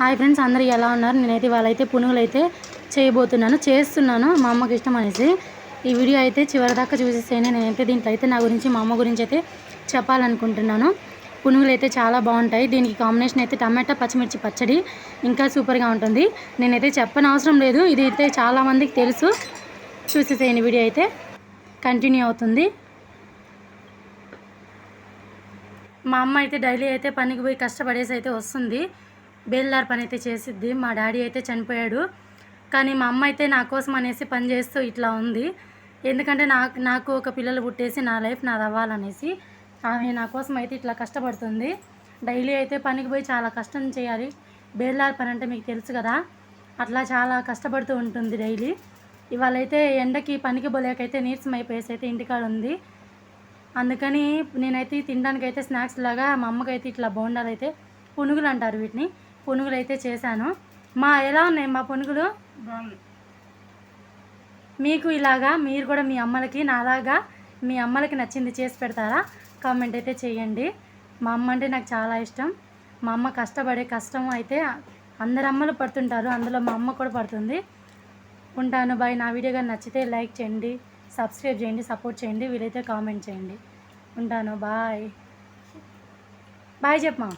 Hi friends అందరూ ఎలా ఉన్నారు? నేనైతే వాళ్ళైతే పునుగులు అయితే చేయబోతున్నాను చేస్తున్నాను మా అమ్మకి ఇష్టం అనేసి. ఈ వీడియో అయితే చివరి దాకా చూసేసేయండి. నేనైతే దీంట్లో అయితే నా గురించి మా అమ్మ గురించి అయితే చెప్పాలనుకుంటున్నాను. పునుగులు అయితే చాలా బాగుంటాయి. దీనికి కాంబినేషన్ అయితే టమాటా పచ్చిమిర్చి పచ్చడి ఇంకా సూపర్గా ఉంటుంది. నేనైతే చెప్పని అవసరం లేదు. ఇది అయితే చాలామందికి తెలుసు. చూసేసేయండి వీడియో అయితే. కంటిన్యూ అవుతుంది. మా అమ్మ అయితే డైలీ అయితే పనికి పోయి కష్టపడేసి అయితే వస్తుంది. బేల్దార్ పని అయితే చేసిద్ది. మా డాడీ అయితే చనిపోయాడు. కానీ మా అమ్మ అయితే నా కోసం అనేసి పని చేస్తూ ఇట్లా ఉంది. ఎందుకంటే నాకు నాకు ఒక పిల్లలు పుట్టేసి నా లైఫ్ నాది అవ్వాలనేసి ఆమె నా కోసం అయితే ఇట్లా కష్టపడుతుంది. డైలీ అయితే పనికి పోయి చాలా కష్టం చేయాలి. బేల్దార్ పని అంటే మీకు తెలుసు కదా అట్లా చాలా కష్టపడుతూ ఉంటుంది డైలీ. ఇవాళ అయితే ఎండకి పనికి పోలేకైతే నీరసం అయిపోయేసి అయితే ఇంటికాడ ఉంది. అందుకని నేనైతే తినడానికి అయితే స్నాక్స్ లాగా మా అమ్మకైతే ఇట్లా బోండాలు అయితే పునుగులు అంటారు వీటిని. పునుగులు అయితే చేశాను. మా ఎలా ఉన్నాయి మా పునుగులు? మీకు ఇలాగా మీరు కూడా మీ అమ్మలకి నాలాగా మీ అమ్మలకి నచ్చింది చేసి పెడతారా? కామెంట్ అయితే చేయండి. మా అమ్మ అంటే నాకు చాలా ఇష్టం. మా అమ్మ కష్టపడే కష్టం అయితే అందరు అమ్మలు పడుతుంటారు. అందులో మా అమ్మ కూడా పడుతుంది. ఉంటాను. బాయ్. నా వీడియో కానీ నచ్చితే లైక్ చేయండి సబ్స్క్రైబ్ చేయండి సపోర్ట్ చేయండి వీలైతే కామెంట్ చేయండి. ఉంటాను. బాయ్. బాయ్ చెప్పమా